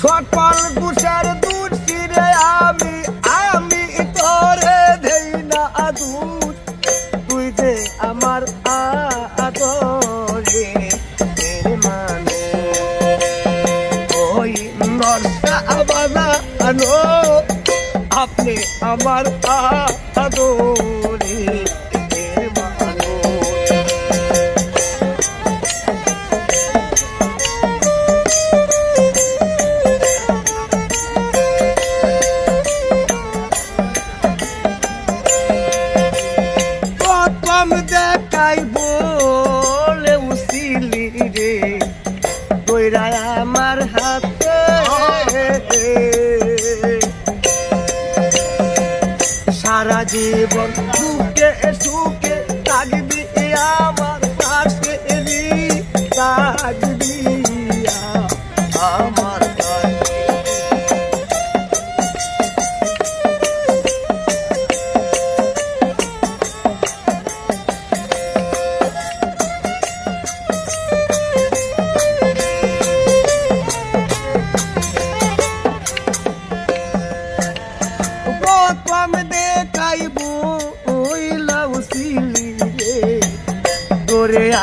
সকল কুশের দুধ ফিরে আমি আমি তোরে দেই না দুধ তুই যে আমার আদরে মানে ওই নরসা বাজানো আপনি আমার আদরে জীবন সুখে সুখে থাকবি আমার থাকবি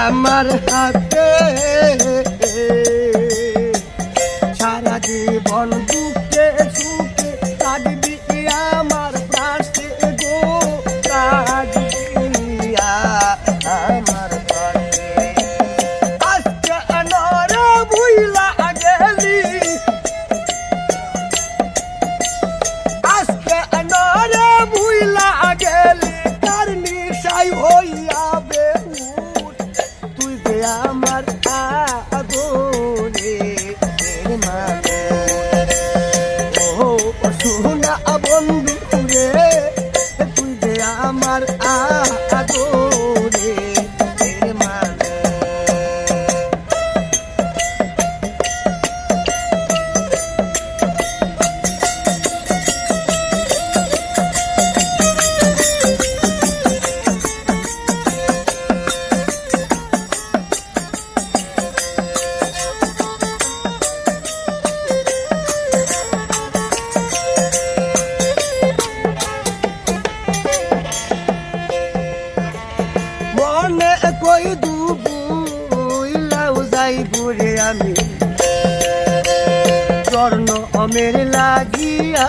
আমার হাতে সারা জীবন সোনা বন্ধু কই দুবু ইলাও যাই ঘুরে আমি। স্বর্ণ অমের লাগিয়া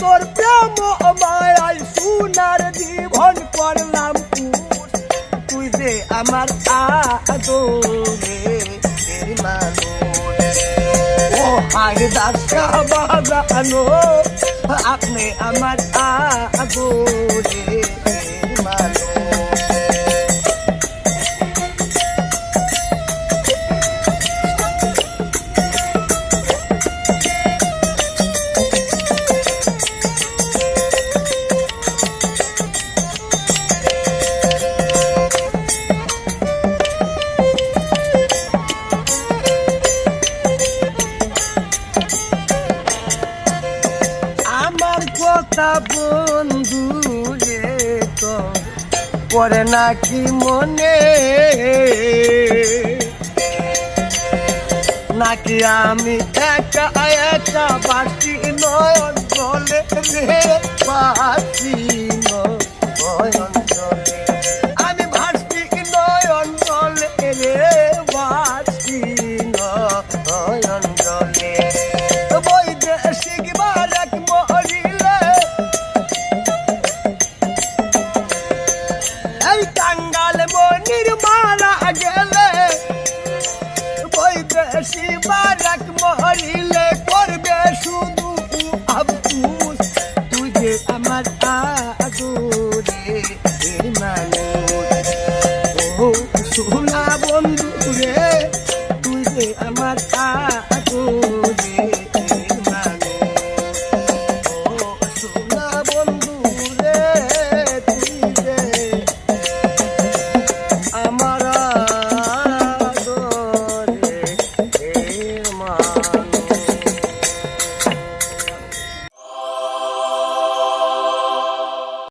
তোর প্রেম মায়ায় সুনার জীবন করলাম। তুই যে আমার আদরে ও হায় দাসা বাজানো আপনি আমার আদরে মানুষ আমার কথা বন্ধু রে তো পরে নাকি মনে? নাকি আমি একা একা বাসি নয়ন জলে রে, বাসি নয়ন জলে? হাসি বারাক মরিলে করবে শুধু আবুস তুই যে আমার আদরে ও সোনা বন্ধু রে, তুই যে আমার আদরে